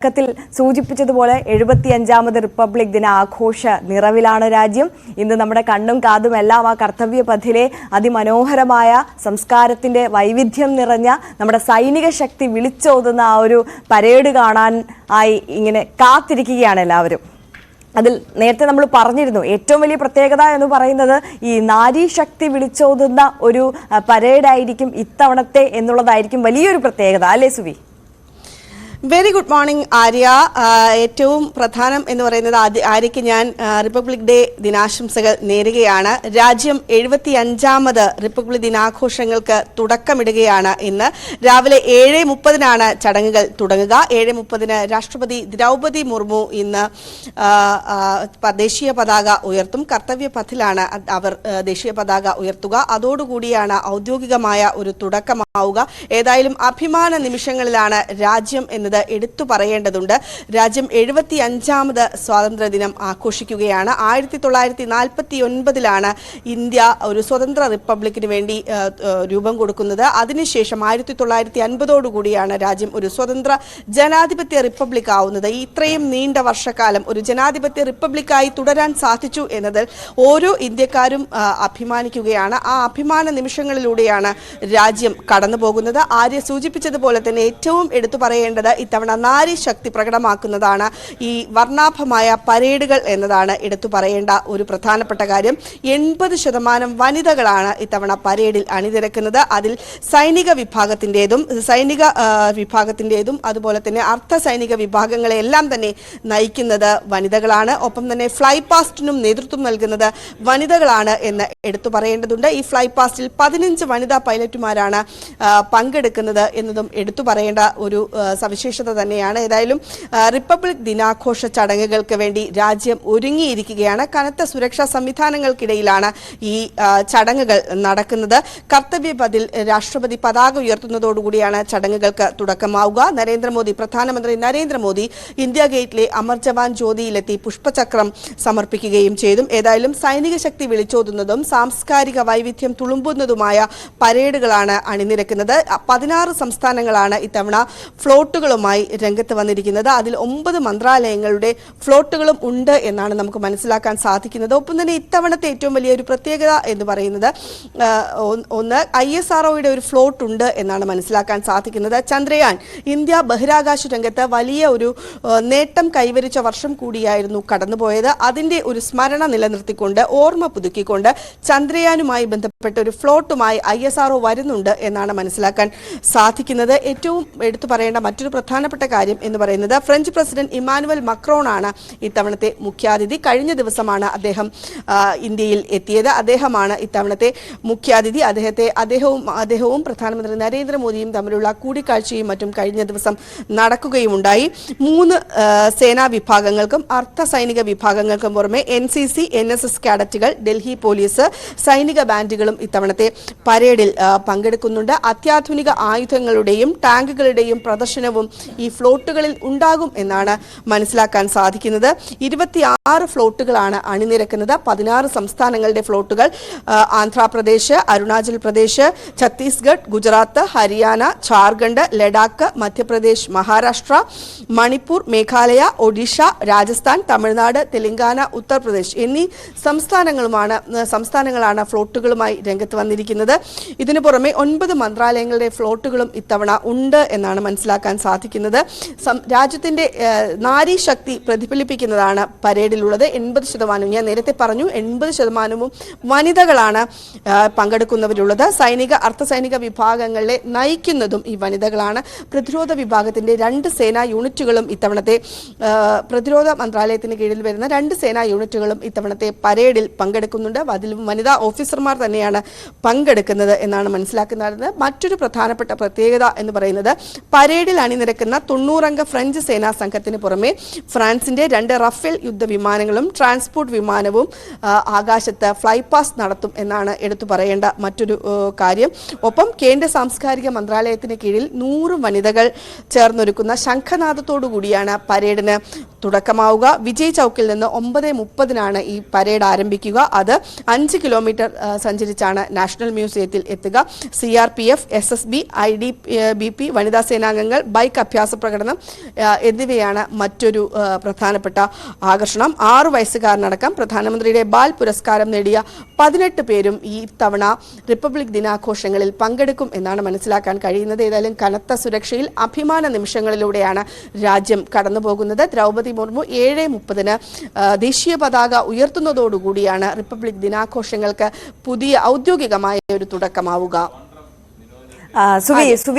ത്തിൽ സൂചിപ്പിച്ചതുപോലെ എഴുപത്തിയഞ്ചാമത് റിപ്പബ്ലിക് ദിന ആഘോഷ നിറവിലാണ് രാജ്യം. ഇന്ന് നമ്മുടെ കണ്ണും കാതും എല്ലാം ആ കർത്തവ്യ പഥിലെ അതിമനോഹരമായ സംസ്കാരത്തിന്റെ വൈവിധ്യം നിറഞ്ഞ നമ്മുടെ സൈനിക ശക്തി വിളിച്ചോതുന്ന ആ ഒരു പരേഡ് കാണാൻ ആയി ഇങ്ങനെ കാത്തിരിക്കുകയാണ് എല്ലാവരും. അതിൽ നേരത്തെ നമ്മൾ പറഞ്ഞിരുന്നു ഏറ്റവും വലിയ പ്രത്യേകത എന്ന് പറയുന്നത് ഈ നാരി ശക്തി വിളിച്ചോതുന്ന ഒരു പരേഡായിരിക്കും ഇത്തവണത്തെ എന്നുള്ളതായിരിക്കും വലിയൊരു പ്രത്യേകത. അല്ലേ Suvi? Very good morning Arya ഏറ്റവും പ്രധാനം എന്ന് പറയുന്നത് ആര്യയ്ക്ക് ഞാൻ റിപ്പബ്ലിക് ഡേ ദിനാശംസകൾ നേരുകയാണ്. രാജ്യം എഴുപത്തി അഞ്ചാമത് റിപ്പബ്ലിക് ദിനാഘോഷങ്ങൾക്ക് തുടക്കമിടുകയാണ് ഇന്ന്. രാവിലെ ഏഴ് മുപ്പതിനാണ് ചടങ്ങുകൾ തുടങ്ങുക. ഏഴ് മുപ്പതിന് രാഷ്ട്രപതി ദ്രൗപതി മുർമു ഇന്ന് ദേശീയ പതാക ഉയർത്തും. കർത്തവ്യ പഥിലാണ് അവർ ദേശീയ പതാക ഉയർത്തുക. അതോടുകൂടിയാണ് ഔദ്യോഗികമായ ഒരു തുടക്കമാവുക. ഏതായാലും അഭിമാന നിമിഷങ്ങളിലാണ് രാജ്യം എന്നത് എടുത്തു പറയേണ്ടതുണ്ട്. രാജ്യം എഴുപത്തി അഞ്ചാമത് സ്വാതന്ത്ര്യ ദിനം ആഘോഷിക്കുകയാണ്. ആയിരത്തി തൊള്ളായിരത്തി നാൽപ്പത്തി ഒൻപതിലാണ് ഇന്ത്യ ഒരു സ്വതന്ത്ര റിപ്പബ്ലിക്കിന് വേണ്ടി രൂപം കൊടുക്കുന്നത്. അതിനുശേഷം ആയിരത്തി തൊള്ളായിരത്തി അൻപതോടുകൂടിയാണ് രാജ്യം ഒരു സ്വതന്ത്ര ജനാധിപത്യ റിപ്പബ്ലിക് ആവുന്നത്. ഇത്രയും നീണ്ട വർഷക്കാലം ഒരു ജനാധിപത്യ റിപ്പബ്ലിക്കായി തുടരാൻ സാധിച്ചു എന്നതിൽ ഓരോ ഇന്ത്യക്കാരും അഭിമാനിക്കുകയാണ്. ആ അഭിമാന നിമിഷങ്ങളിലൂടെയാണ് രാജ്യം കടന്നു പോകുന്നത് ആര്യ സൂചിപ്പിച്ചതുപോലെ തന്നെ ഏറ്റവും എടുത്തു പറയേണ്ടത് ഇത്തവണ നാരി ശക്തി പ്രകടമാക്കുന്നതാണ് ഈ വർണാഭമായ പരേഡുകൾ എന്നതാണ് എടുത്തു പറയേണ്ട ഒരു പ്രധാനപ്പെട്ട കാര്യം. എൺപത് ശതമാനം വനിതകളാണ് ഇത്തവണ പരേഡിൽ അണിനിരക്കുന്നത്. അതിൽ സൈനിക വിഭാഗത്തിന്റെതും സൈനിക വിഭാഗത്തിന്റെതും അതുപോലെ തന്നെ അർദ്ധ സൈനിക വിഭാഗങ്ങളെ എല്ലാം തന്നെ നയിക്കുന്നത് വനിതകളാണ്. ഒപ്പം തന്നെ ഫ്ലൈ പാസ്റ്റിനും നേതൃത്വം നൽകുന്നത് വനിതകളാണ് എന്ന് എടുത്തു പറയേണ്ടതുണ്ട്. ഈ ഫ്ലൈ പാസ്റ്റിൽ പതിനഞ്ച് വനിതാ പൈലറ്റുമാരാണ് പങ്കെടുക്കുന്നത് എന്നതും എടുത്തു പറയേണ്ട ഒരു ആ, സവിശേഷത തന്നെയാണ്. ഏതായാലും റിപ്പബ്ലിക് ദിനാഘോഷ ചടങ്ങുകൾക്ക് വേണ്ടി രാജ്യം ഒരുങ്ങിയിരിക്കുകയാണ്. കനത്ത സുരക്ഷാ സംവിധാനങ്ങൾക്കിടയിലാണ് ഈ ചടങ്ങുകൾ നടക്കുന്നത്. കർത്തവ്യപതിൽ രാഷ്ട്രപതി പതാക ഉയർത്തുന്നതോടുകൂടിയാണ് ചടങ്ങുകൾക്ക് തുടക്കമാവുക. നരേന്ദ്രമോദി പ്രധാനമന്ത്രി നരേന്ദ്രമോദി ഇന്ത്യ ഗേറ്റിലെ അമർ ജവാൻ ജ്യോതിയിലെത്തി പുഷ്പചക്രം സമർപ്പിക്കുകയും ചെയ്തു. ഏതായാലും സൈനിക ശക്തി വിളിച്ചോതുന്നതും സാംസ്കാരിക വൈവിധ്യം തുളുമ്പുന്നതുമായ പരേഡുകളാണ് അണിനിരക്കുന്നത്. പതിനാറ് സംസ്ഥാനങ്ങളാണ് ഇത്തവണ ഫ്ലോട്ടുകളുമായി രംഗത്ത് വന്നിരിക്കുന്നത്. അതിൽ ഒമ്പത് മന്ത്രാലയങ്ങളുടെ ഫ്ലോട്ടുകളും ഉണ്ട് എന്നാണ് നമുക്ക് മനസ്സിലാക്കാൻ സാധിക്കുന്നത്. ഒപ്പം തന്നെ ഇത്തവണത്തെ ഏറ്റവും വലിയ ഒരു പ്രത്യേകത എന്ന് പറയുന്നത് ഒന്ന് ഐ എസ് ആർ ഒരു ഫ്ലോട്ട് ഉണ്ട് എന്നാണ് മനസ്സിലാക്കാൻ സാധിക്കുന്നത്. ചന്ദ്രയാൻ ഇന്ത്യ ബഹിരാകാശ രംഗത്ത് വലിയ ഒരു നേട്ടം കൈവരിച്ച വർഷം കൂടിയായിരുന്നു കടന്നുപോയത്. അതിന്റെ ഒരു സ്മരണ നിലനിർത്തിക്കൊണ്ട് ഓർമ്മ പുതുക്കിക്കൊണ്ട് ചന്ദ്രയാനുമായി ബന്ധപ്പെട്ട ഒരു ഫ്ലോട്ടുമായി ഐ എസ് ആർഒ വരുന്നുണ്ട് എന്നാണ് മനസ്സിലാക്കാൻ സാധിക്കുന്നത്. ഏറ്റവും എടുത്തു പറയേണ്ട മറ്റൊരു പ്രധാനപ്പെട്ട കാര്യം എന്ന് പറയുന്നത് ഫ്രഞ്ച് പ്രസിഡന്റ് ഇമാനുവൽ മക്രോണാണ് ഇത്തവണത്തെ മുഖ്യാതിഥി. കഴിഞ്ഞ ദിവസമാണ് അദ്ദേഹം ഇന്ത്യയിൽ എത്തിയത്. അദ്ദേഹമാണ് ഇത്തവണത്തെ മുഖ്യാതിഥി. അദ്ദേഹത്തെ അദ്ദേഹവും അദ്ദേഹവും പ്രധാനമന്ത്രി നരേന്ദ്രമോദിയും തമ്മിലുള്ള കൂടിക്കാഴ്ചയും മറ്റും കഴിഞ്ഞ ദിവസം നടക്കുകയുമുണ്ടായി. മൂന്ന് സേനാ വിഭാഗങ്ങൾക്കും അർദ്ധ സൈനിക വിഭാഗങ്ങൾക്കും പുറമെ N C C N S S കാഡറ്റുകൾ Delhi police സൈനിക ബാൻഡുകളും ഇത്തവണത്തെ പരേഡിൽ പങ്കെടുക്കുന്നുണ്ട്. അത്യാധുനിക ആയുധങ്ങളുടെയും ടാങ്കുകളുടെയും പ്രദർശനവും ഈ ഫ്ലോട്ടുകളിൽ ഉണ്ടാകും എന്നാണ് മനസ്സിലാക്കാൻ സാധിക്കുന്നത്. ഇരുപത്തിയാറ് ഫ്ലോട്ടുകളാണ് അണിനിരക്കുന്നത്. പതിനാറ് സംസ്ഥാനങ്ങളുടെ ഫ്ലോട്ടുകൾ ആന്ധ്രാപ്രദേശ് അരുണാചൽ പ്രദേശ് ഛത്തീസ്ഗഡ് ഗുജറാത്ത് ഹരിയാന ഝാർഖണ്ഡ് ലഡാക്ക് മധ്യപ്രദേശ് മഹാരാഷ്ട്ര മണിപ്പൂർ മേഘാലയ ഒഡീഷ രാജസ്ഥാൻ തമിഴ്നാട് തെലങ്കാന ഉത്തർപ്രദേശ് എന്നീ സംസ്ഥാനങ്ങളുമാണ് സംസ്ഥാനങ്ങളാണ് ഫ്ലോട്ടുകളുമായി രംഗത്ത് വന്നിരിക്കുന്നത്. ഇതിനു പുറമെ ഒൻപത് മന്ത്രാലയങ്ങളുടെ ഫ്ലോട്ടുകളും ഇത്തവണ ഉണ്ട് എന്നാണ് മനസ്സിലാക്കാൻ സാധിക്കുന്നത്. രാജ്യത്തിന്റെ നാരി ശക്തി പ്രതിഫലിപ്പിക്കുന്നതാണ് പരേഡിലുള്ളത്. എൺപത് ശതമാനവും ഞാൻ നേരത്തെ പറഞ്ഞു എൺപത് ശതമാനവും വനിതകളാണ് പങ്കെടുക്കുന്നവരുള്ളത് സൈനിക അർദ്ധസൈനിക വിഭാഗങ്ങളെ നയിക്കുന്നതും ഈ വനിതകളാണ്. പ്രതിരോധ വിഭാഗത്തിന്റെ രണ്ട് സേനാ യൂണിറ്റുകളും ഇത്തവണത്തെ പ്രതിരോധ മന്ത്രാലയത്തിന് കീഴിൽ വരുന്ന രണ്ട് സേനാ യൂണിറ്റുകളും ഇത്തവണത്തെ പരേഡിൽ പങ്കെടുക്കുന്നുണ്ട്. അതിലും വനിതാ ഓഫീസർമാർ തന്നെയാണ് പങ്കെടുക്കുന്നത് എന്നാണ് മനസ്സിലാക്കുന്നത്. മറ്റൊരു പ്രധാനപ്പെട്ട പ്രത്യേകത എന്ന് പറയുന്നത് പരേഡിൽ അണിനിരക്കുന്ന തൊണ്ണൂറംഗ ഫ്രഞ്ച് സേനാ സംഘത്തിന് പുറമെ ഫ്രാൻസിന്റെ രണ്ട് റഫേൽ യുദ്ധ വിമാനങ്ങളും ട്രാൻസ്പോർട്ട് വിമാനവും ആകാശത്ത് ഫ്ലൈപാസ് നടത്തും എന്നാണ് എടുത്തു പറയേണ്ട മറ്റൊരു കാര്യം. ഒപ്പം കേന്ദ്ര സാംസ്കാരിക മന്ത്രാലയത്തിന് കീഴിൽ നൂറ് വനിതകൾ ചേർന്നൊരുക്കുന്ന ശംഖനാദത്തോടു കൂടിയാണ് പരേഡിന് തുടക്കമാവുക. വിജയ് ചൗക്കിൽ നിന്ന് ഒമ്പത് മുപ്പതിനാണ് ഈ പരേഡ് ആരംഭിക്കുക. അത് അഞ്ച് കിലോമീറ്റർ സഞ്ചരിച്ചാണ് നാഷണൽ മ്യൂസിയത്തിൽ എത്തുക. C R P F S S B I D B P വനിതാ സേനാംഗങ്ങൾ ബൈക്ക് അഭ്യാസ പ്രകടനം എന്നിവയാണ് മറ്റൊരു പ്രധാനപ്പെട്ട ആകർഷണം. ആറ് വയസ്സുകാരനടക്കം പ്രധാനമന്ത്രിയുടെ ബാൽ പുരസ്കാരം നേടിയ പതിനെട്ട് പേരും ഈ തവണ റിപ്പബ്ലിക് ദിനാഘോഷങ്ങളിൽ പങ്കെടുക്കും എന്നാണ് മനസ്സിലാക്കാൻ കഴിയുന്നത്. ഏതായാലും കനത്ത സുരക്ഷയിൽ അഭിമാന നിമിഷങ്ങളിലൂടെയാണ് രാജ്യം കടന്നുപോകുന്നത്. ദ്രൗപതി മുർമു ഏഴ് മുപ്പതിന് ദേശീയ പതാക ഉയർത്തുന്നതോടുകൂടിയാണ് റിപ്പബ്ലിക് ദിനാഘോഷങ്ങൾക്ക് പുതിയ ഔദ്യോഗികമായ ഒരു തുടക്കമാവുക. സുവി സുവി